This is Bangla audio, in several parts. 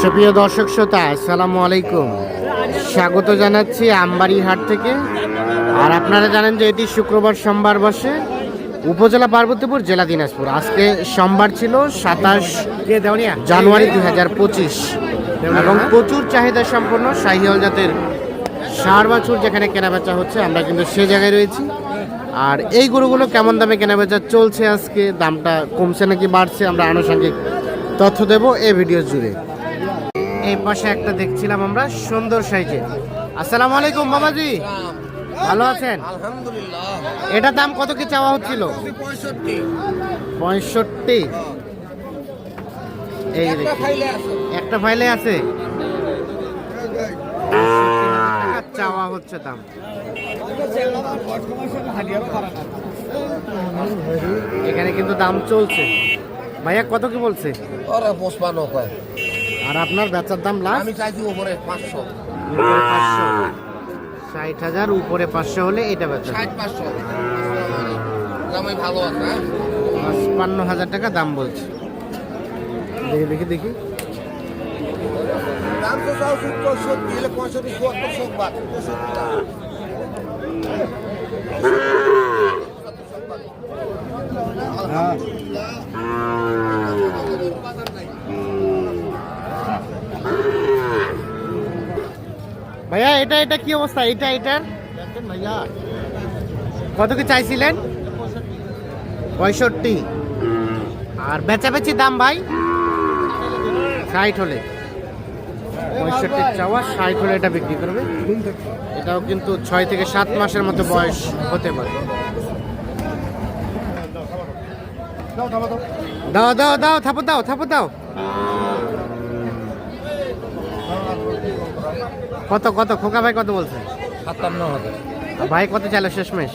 সুপ্রিয় দর্শক শ্রোতা আসসালামু আলাইকুম। স্বাগত জানাচ্ছি আমবাড়ি হাট থেকে। আর আপনারা জানেন যে এটি শুক্রবার সোমবার বসে উপজেলা পার্বতীপুর জেলা দিনাজপুর। আজকে সোমবার ছিল সাতাশ জানুয়ারি দুই হাজার পঁচিশ। এবং প্রচুর চাহিদা সম্পন্ন শাহিওয়াল জাতের সার বাছুর যেখানে কেনাবেচা হচ্ছে আমরা কিন্তু সে জায়গায় রয়েছি। আর এই গরুগুলো কেমন দামে কেনাবেচা চলছে আজকে? দামটা কমছে নাকি বাড়ছে? আমরা আনুষঙ্গিক তথ্য দেব এই ভিডিও জুড়ে। এই পাশে একটা দেখছিলাম আমরা সুন্দর সাইজে। আসসালামু আলাইকুম বাবাজি। ভালো আছেন? আলহামদুলিল্লাহ। এটা দাম কত কি চাওয়া হচ্ছিল? পঁয়ষট্টি। এই। একটা ফাইলে আছে। চাওয়া হচ্ছে দাম। এখানে কিন্তু দাম চলছে। ভাইয়া কত কি বলছে? কয়। আর আপনার বেচার দাম লাস্ট আমি চাইছি উপরে পাঁচশো। পাঁচশো ষাট হাজার উপরে পাঁচশো হলে এটা বেচা ষাট পাঁচশো। জামাই ভালো আছে হ্যাঁ? পাঁচপান্ন হাজার টাকা দাম বলছে। দেখি দেখি দেখি। দাম তো চাও পঁয়ষট্টি হলে পঁয়ষট্টি চুয়াত্তর সব বাদ এটা এটা কি অবস্থা? এটা এটার কত কি চাইছিলেন? পঁয়ষট্টি। আর বেচাবেচি দাম ভাই? ষাট হলে। পঁয়ষট্টি চাওয়া ষাট হলে এটা বিক্রি করবে। এটাও কিন্তু ছয় থেকে সাত মাসের মতো বয়স হতে পারে। দাও দাও দাও থাপো দাও থাপো দাও। কত কত? খোকা ভাই কত বলছে? সাতান্ন হাজার ভাই কত চাইলো শেষমেশ?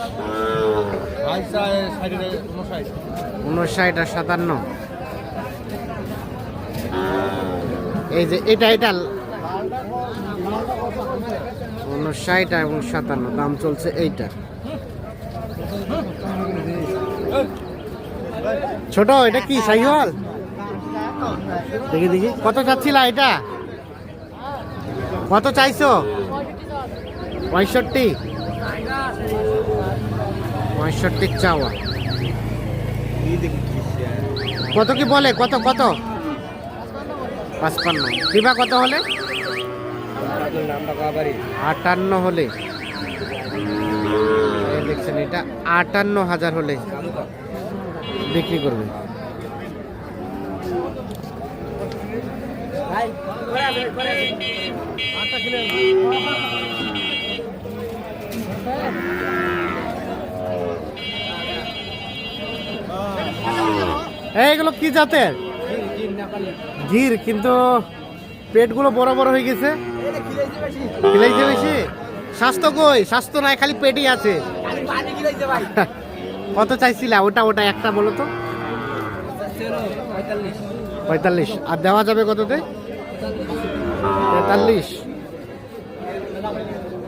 উনষাট। আর সাতান্ন। এই যে এটা এটা উনষাট এবং সাতান্ন দাম চলছে এইটা। ছোট এটা কি সাইহল? দেখি দেখি। কত চাচ্ছিলা এটা? কত চাইছো? পঁয়ষট্টি। পঁয়ষট্টি চাওয়া। কত কি বলে? কত কত? পাঁচপান্ন। দিবা কত হলে? আটান্ন হলে। দেখছেন, এটা আটান্ন হাজার হলে বিক্রি করবে। এইগুলো কি জাতের? গির কিন্তু পেটগুলো বড় বড় হয়ে গেছে। খিলাইছে বেশি? স্বাস্থ্য কই? স্বাস্থ্য নাই, খালি পেটই আছে। কত চাইছিলা? ওটা ওটা একটা বলো তো। পঁয়তাল্লিশ। আর দেওয়া যাবে কততে? তেতাল্লিশ।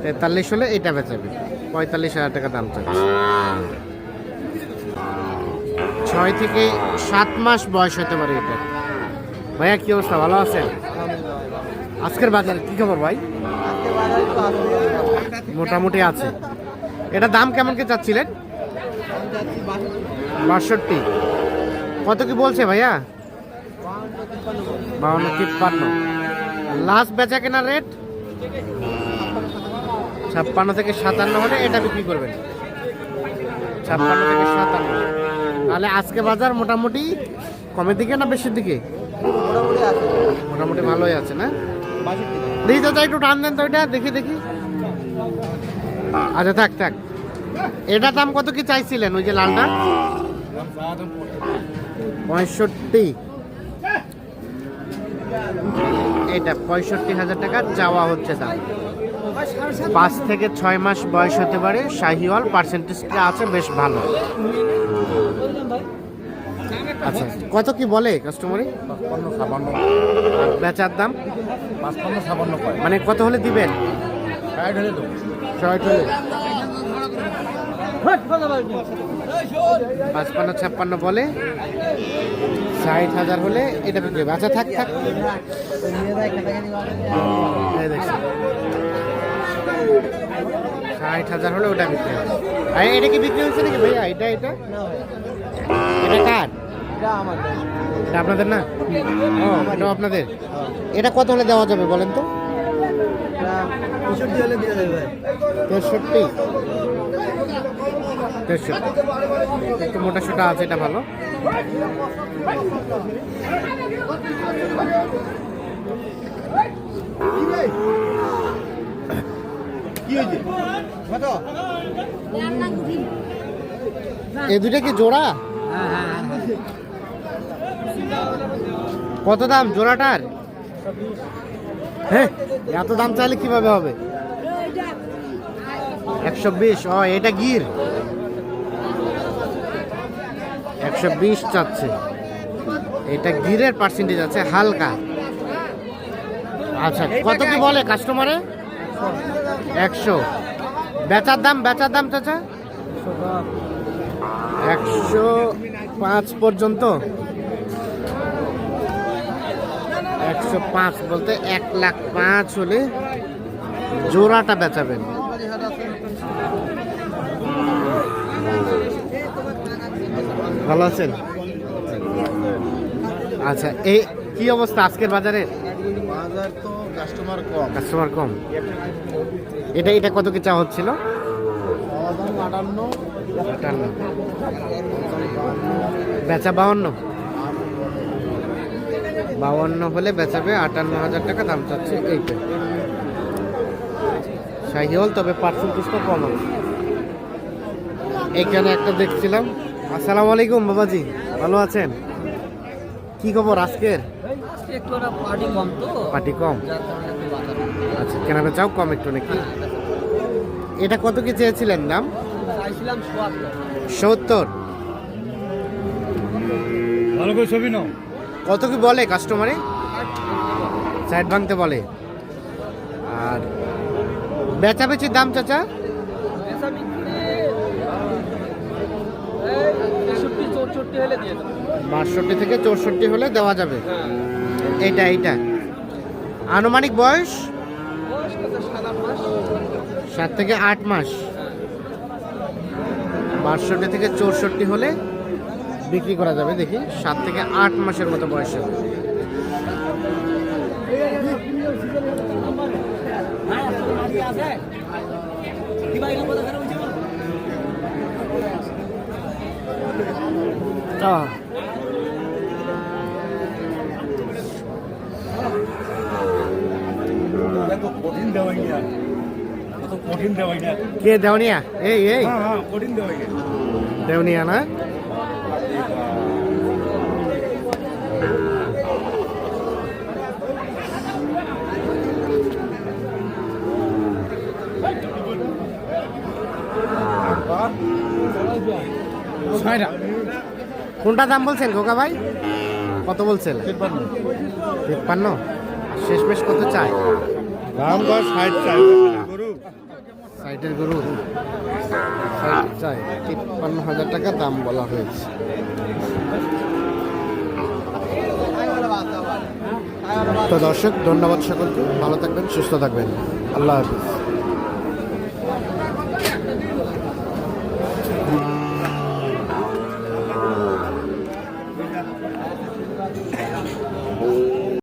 তেতাল্লিশ হলে এটা বেচাবে পঁয়তাল্লিশ হাজার টাকা দাম চাবে ছয় থেকে সাত মাস বয়স হতে পারে এটা। ভাইয়া, কি অবস্থা? ভালো আছেন? আজকের বাজারে কি খবর ভাই? মোটামুটি আছে। এটা দাম কেমন কি চাচ্ছিলেন? বাষট্টি। কত কি বলছে ভাইয়া? বাউন্ন, তিপ্পান্ন। লাস্ট বেচা কেনার রেট ছাপ্পান্ন থেকে সাতান্ন হলে এটা বিক্রি করবেন। ছাপ্পান্ন থেকে সাতান্ন। তাহলে আজকে বাজার মোটামুটি কমের দিকে না বেশির দিকে? মোটামুটি ভালোই আছে, না? দেখি তো একটু টান দেন তো এটা, দেখি দেখি। আচ্ছা থাক থাক। এটা দাম কত কি চাইছিলেন, ওই যে লালটা? পঁয়ষট্টি। এটা পঁয়ষট্টি হাজার টাকা চাওয়া হচ্ছে দাম। পাঁচ থেকে ছয় মাস বয়স হতে পারে শাহিওয়াল পার্সেন্টেজটা আছে? বেশ ভালো। আচ্ছা কত কি বলে কাস্টমারে বেচার দাম? মানে কত হলে দিবেন? ষাট হলে হলে। পাঁচপান্ন ছাপ্পান্ন বলে। ষাট হাজার হলে এটা বিক্রি হবে। আচ্ছা থাক থাক। ষাট হাজার হলে ওটা বিক্রি হবে। আর এটা কি বিক্রি হচ্ছে নাকি ভাইয়া? এটা এটা? এটা কার? এটা আপনাদের না? ও, এটাও আপনাদের? এটা কত হলে দেওয়া যাবে বলেন তো? তেষট্টি। তেষট্টি একটু মোটা সোটা আছে, এটা ভালো। এ দুটা কি জোড়া? কত দাম জোড়াটার? হ্যাঁ এত দাম চাইলে কীভাবে হবে? একশো বিশ ও এটা গির। একশো বিশ চাচ্ছে। এটা গিরের পার্সেন্টেজ আছে হালকা। আচ্ছা কত কি বলে কাস্টমারে একশো। বেচার দাম বেচার দাম চাচা? একশো পাঁচ পর্যন্ত। একশো পাঁচ বলতে এক লাখ পাঁচ হলে জোড়াটা বেচাবেন। ভালো আছেন? আচ্ছা এই কি অবস্থা আজকের বাজারে? বাজার তো কাস্টমার কম। কাস্টমার কম। এটা এটা কত কি চা হচ্ছিল? আটান্ন। আটান্ন। বেচা বাউন্ন? বাউন্ন হলে বেচাবে আটান্ন হাজার টাকা দাম চাচ্ছে এইটা। শাহি হল তবে পার্সেন্টেজটা কম আছে এইখানে একটা দেখছিলাম আসসালামু আলাইকুম বাবাজি। ভালো আছেন? কি খবর আজকের? পার্টি কম আচ্ছা কেনা বেচাও কম একটু নাকি? এটা কত কি চেয়েছিলেন দাম? সত্তর। ভালো করে ছবি নাও। কত কি বলে কাস্টমারে সাইড ভাঙতে বলে। আর বেচা বেচির দাম চাচা পেশা বিক্রি এই তেষট্টি হলে দিয়ে বাষট্টি থেকে চৌষট্টি হলে দেওয়া যাবে। এইটা এইটা আনুমানিক বয়স? সাত সাত থেকে আট মাস। বাষট্টি থেকে চৌষট্টি হলে বিক্রি করা যাবে দেখি। সাত থেকে আট মাসের মতো বয়স হবে। আহ, এত কঠিন দেওয়াই না এত কঠিন দেওয়াই না কে দেওনিয়া এই এই হ্যাঁ হ্যাঁ কঠিন দেওয়াই না দেওনিয়া না ছয়টা কোনটা দাম বলছেন খোকা ভাই? কত বলছেন? তিপ্পান্ন। শেষ বেশ কত চাই? দাম ষাট চাই। গরু। সাইটের গরু চাই। তিপ্পান্ন হাজার টাকা দাম বলা হয়েছে। তো দর্শক ধন্যবাদ সকলকে। ভালো থাকবেন সুস্থ থাকবেন। আল্লাহ হাফিজ।